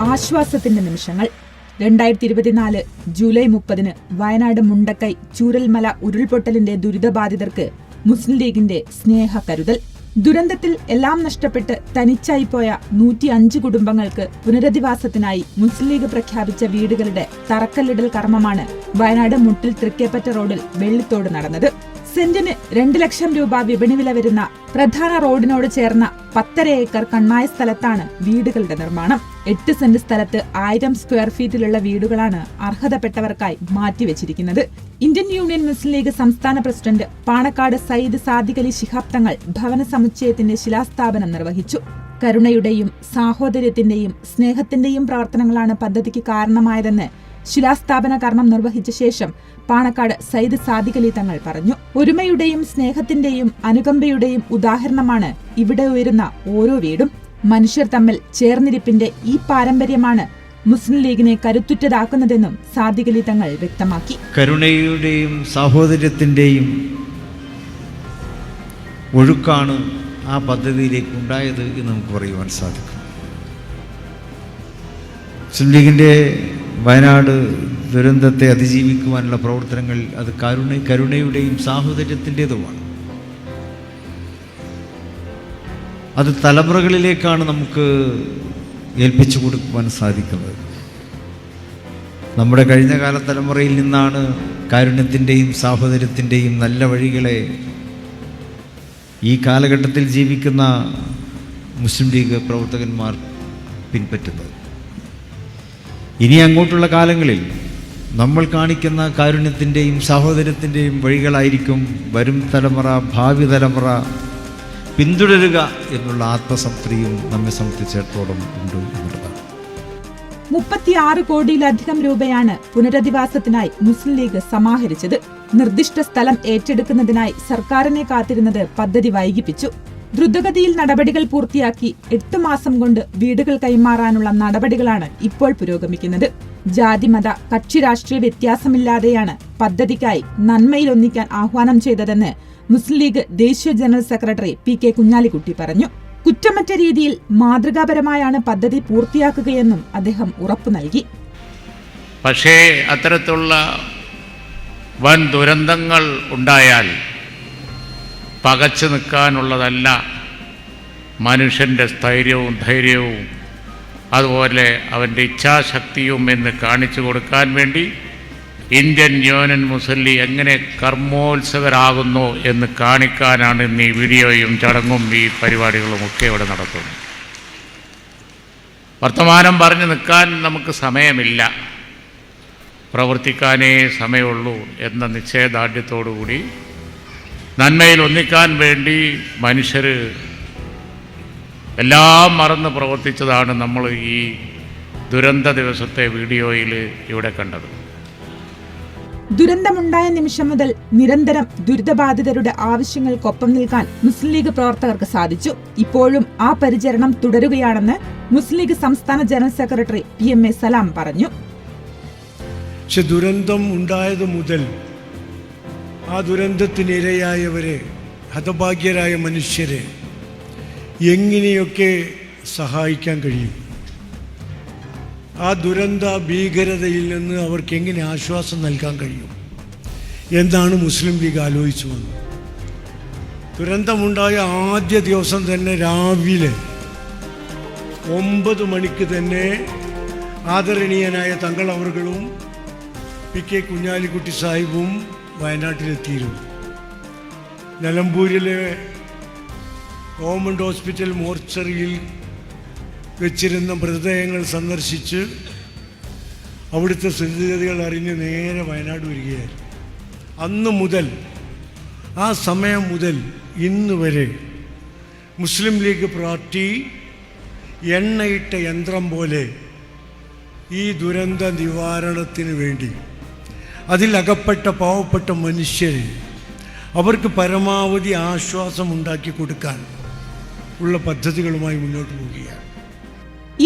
ആശ്വാസത്തിന്റെ നിമിഷങ്ങൾ. രണ്ടായിരത്തി ഇരുപത്തിനാല് ജൂലൈ മുപ്പതിന് വയനാട് മുണ്ടക്കൈ ചൂരൽമല ഉരുൾപൊട്ടലിന്റെ ദുരിതബാധിതർക്ക് മുസ്ലിം ലീഗിന്റെ സ്നേഹ കരുതൽ ദുരന്തത്തിൽ എല്ലാം നഷ്ടപ്പെട്ട് തനിച്ചായി പോയ നൂറ്റി അഞ്ച് കുടുംബങ്ങൾക്ക് പുനരധിവാസത്തിനായി മുസ്ലിം ലീഗ് പ്രഖ്യാപിച്ച വീടുകളുടെ തറക്കല്ലിടൽ കർമ്മമാണ് വയനാട് മുട്ടിൽ തൃക്കേപ്പറ്റ റോഡിൽ വെള്ളിത്തോട് നടന്നത്. സെന്റിന് രണ്ട് ലക്ഷം രൂപ വിപണി വില വരുന്ന പ്രധാന റോഡിനോട് ചേർന്ന പത്തര ഏക്കർ കണ്ണായ സ്ഥലത്താണ് വീടുകളുടെ നിർമ്മാണം. എട്ട് സെന്റ് സ്ഥലത്ത് ആയിരം സ്ക്വയർ ഫീറ്റിലുള്ള വീടുകളാണ് അർഹതപ്പെട്ടവർക്കായി മാറ്റിവെച്ചിരിക്കുന്നത്. ഇന്ത്യൻ യൂണിയൻ മുസ്ലിം ലീഗ് സംസ്ഥാന പ്രസിഡന്റ് പാണക്കാട് സയ്യിദ് സാദിഖ് അലി ശിഹാബ് തങ്ങൾ ഭവന സമുച്ചയത്തിന്റെ ശിലാസ്ഥാപനം നിർവഹിച്ചു. കരുണയുടെയും സാഹോദര്യത്തിന്റെയും സ്നേഹത്തിന്റെയും പ്രവർത്തനങ്ങളാണ് പദ്ധതിക്ക് കാരണമായതെന്ന് ശിലാസ്ഥാപന കർമ്മം നിർവഹിച്ച ശേഷം പാണക്കാട് സയ്യിദ് സാദിഖ് അലി തങ്ങൾ പറഞ്ഞു. ഒരുമയുടെയും സ്നേഹത്തിന്റെയും അനുകമ്പയുടെയും ഉദാഹരണമാണ് ഇവിടെ ഉയരുന്ന ഓരോ വീടും. മനുഷ്യർ തമ്മിൽ ചേർന്നിരിപ്പിന്റെ ഈ പാരമ്പര്യമാണ് മുസ്ലിം ലീഗിനെ കരുത്തുറ്റതാക്കുന്നതെന്നും സാദിഖ് അലി തങ്ങൾ വ്യക്തമാക്കി. കരുണയുടെയും സാഹോദര്യത്തിന്റെയും ഒഴുക്കാണ് ആ പദ്ധതിയിലേക്ക് ഉണ്ടായത് എന്ന് നമുക്ക് പറയുവാൻ സാധിക്കും. മുസ്ലിം ലീഗിന്റെ വയനാട് ദുരന്തത്തെ അതിജീവിക്കുവാനുള്ള പ്രവർത്തനങ്ങൾ അത് കരുണ കരുണയുടെയും സാഹോദര്യത്തിന്റെതുമാണ്. അത് തലമുറകളിലേക്കാണ് നമുക്ക് ഏൽപ്പിച്ചു കൊടുക്കുവാൻ സാധിക്കുന്നത്. നമ്മുടെ കഴിഞ്ഞ കാല തലമുറയിൽ നിന്നാണ് കാരുണ്യത്തിന്റെയും സാഹോദര്യത്തിന്റെയും നല്ല വഴികളെ ഈ കാലഘട്ടത്തിൽ ജീവിക്കുന്ന മുസ്ലിം ലീഗ് പ്രവർത്തകന്മാർ പിൻപറ്റുന്നത്. ഇനി അങ്ങോട്ടുള്ള കാലങ്ങളിൽ നമ്മൾ കാണിക്കുന്ന കാരുണ്യത്തിന്റെയും സഹോദരത്തിന്റെയും വഴികളായിരിക്കും വരും തലമുറ ഭാവി തലമുറ പിന്തുടരുക എന്നുള്ള ആത്മസംതൃപ്തിയും നമ്മെ സംബന്ധിച്ചിടത്തോളം ഉണ്ട് എന്നുള്ളതാണ്. മുപ്പത്തിയാറ് കോടിയിലധികം രൂപയാണ് പുനരധിവാസത്തിനായി മുസ്ലിം ലീഗ് സമാഹരിച്ചത്. നിർദ്ദിഷ്ട സ്ഥലം ഏറ്റെടുക്കുന്നതിനായി സർക്കാരിനെ കാത്തിരുന്നത് പദ്ധതി വൈകിപ്പിച്ചു. ദ്രുതഗതിയിൽ നടപടികൾ പൂർത്തിയാക്കി എട്ട് മാസം കൊണ്ട് വീടുകൾ കൈമാറാനുള്ള നടപടികളാണ് ഇപ്പോൾ പുരോഗമിക്കുന്നത്. ജാതിമത കക്ഷി രാഷ്ട്രീയ വ്യത്യാസമില്ലാതെയാണ് പദ്ധതിക്കായി നന്മയിൽ ഒന്നിക്കാൻ ആഹ്വാനം ചെയ്തതെന്ന് മുസ്ലിം ലീഗ് ദേശീയ general secretary P K Kunhalikutty പറഞ്ഞു. കുറ്റമറ്റ രീതിയിൽ മാതൃകാപരമായാണ് പദ്ധതി പൂർത്തിയാക്കുകയെന്നും അദ്ദേഹം ഉറപ്പു നൽകി. പക്ഷേ അത്തരത്തിലുള്ള വൻ ദുരന്തങ്ങൾ ഉണ്ടായാൽ പകച്ചു നിൽക്കാനുള്ളതല്ല മനുഷ്യന്റെ സ്ഥൈര്യവും ധൈര്യവും അതുപോലെ അവന്റെ ഇച്ഛാശക്തിയും എന്ന് കാണിച്ചു കൊടുക്കാൻ വേണ്ടി ഇന്ത്യൻ യോനൻ മുസല്ലി എങ്ങനെ കർമ്മോത്സവരാകുന്നു എന്ന് കാണിക്കാനാണ് ഇന്ന് ഈ വീഡിയോയും ചടങ്ങും ഈ പരിപാടികളും ഒക്കെ ഇവിടെ നടത്തുന്നത്. വർത്തമാനം പറഞ്ഞു നിൽക്കാൻ നമുക്ക് സമയമില്ല. പ്രവർത്തിക്കാനേ സമയമുള്ളൂ എന്ന നിശ്ചയദാർഢ്യത്തോടുകൂടി നന്മയിൽ ഒന്നിക്കാൻ വേണ്ടി മനുഷ്യർ എല്ലാം മറന്ന് പ്രവർത്തിച്ചതാണ് നമ്മൾ ഈ ദുരന്ത ദിവസത്തെ വീഡിയോയിൽ ഇവിടെ കണ്ടത്. ദുരന്തമുണ്ടായ നിമിഷം മുതൽ നിരന്തരം ദുരിതബാധിതരുടെ ആവശ്യങ്ങൾക്കൊപ്പം നിൽക്കാൻ മുസ്ലിം ലീഗ് പ്രവർത്തകർക്ക് സാധിച്ചു. ഇപ്പോഴും ആ പരിചരണം തുടരുകയാണെന്ന് മുസ്ലിം ലീഗ് സംസ്ഥാന general secretary P M A Salam പറഞ്ഞു. പക്ഷെ ദുരന്തം ഉണ്ടായത് മുതൽ ആ ദുരന്തത്തിനിരയായവരെ ഹതഭാഗ്യരായ മനുഷ്യരെ എങ്ങനെയൊക്കെ സഹായിക്കാൻ കഴിയും? ആ ദുരന്ത ഭീകരതയിൽ നിന്ന് അവർക്ക് എങ്ങനെ ആശ്വാസം നൽകാൻ കഴിയും? എന്താണ് മുസ്ലിം ലീഗ് ആലോചിച്ചു വന്നത്? ദുരന്തമുണ്ടായ ആദ്യ ദിവസം തന്നെ രാവിലെ ഒമ്പത് മണിക്ക് തന്നെ ആദരണീയനായ തങ്ങൾ അവറുകളും പി കെ കുഞ്ഞാലിക്കുട്ടി സാഹിബും വയനാട്ടിലെത്തിയിരുന്നു. നിലമ്പൂരിലെ ഗവൺമെന്റ് ഹോസ്പിറ്റൽ മോർച്ചറിയിൽ വെച്ചിരുന്ന മൃതദേഹങ്ങൾ സന്ദർശിച്ച് അവിടുത്തെ സ്ഥിതിഗതികൾ അറിഞ്ഞ് നേരെ വയനാട് വരികയായിരുന്നു. അന്ന് മുതൽ ആ സമയം മുതൽ ഇന്ന് വരെ മുസ്ലിം ലീഗ് പാർട്ടി എണ്ണയിട്ട യന്ത്രം പോലെ ഈ ദുരന്ത നിവാരണത്തിന് വേണ്ടി അതിലകപ്പെട്ട പാവപ്പെട്ട മനുഷ്യർ അവർക്ക് പരമാവധി ആശ്വാസം ഉണ്ടാക്കി കൊടുക്കാൻ ഉള്ള പദ്ധതികളുമായി മുന്നോട്ട് പോവുകയാണ്.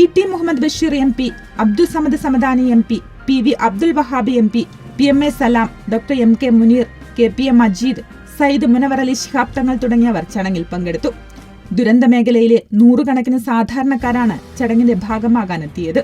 E T Muhammad Basheer M P Abdul Samad Samadani M P P V Abdul Wahabi M P P M A Salam doctor M K Muneer K P M Majeed Sayyid Munavvar Ali Shihab Thangal തുടങ്ങിയവർ ചടങ്ങിൽ പങ്കെടുത്തു. ദുരന്ത മേഖലയിലെ നൂറുകണക്കിന് സാധാരണക്കാരാണ് ചടങ്ങിന്റെ ഭാഗമാകാനെത്തിയത്.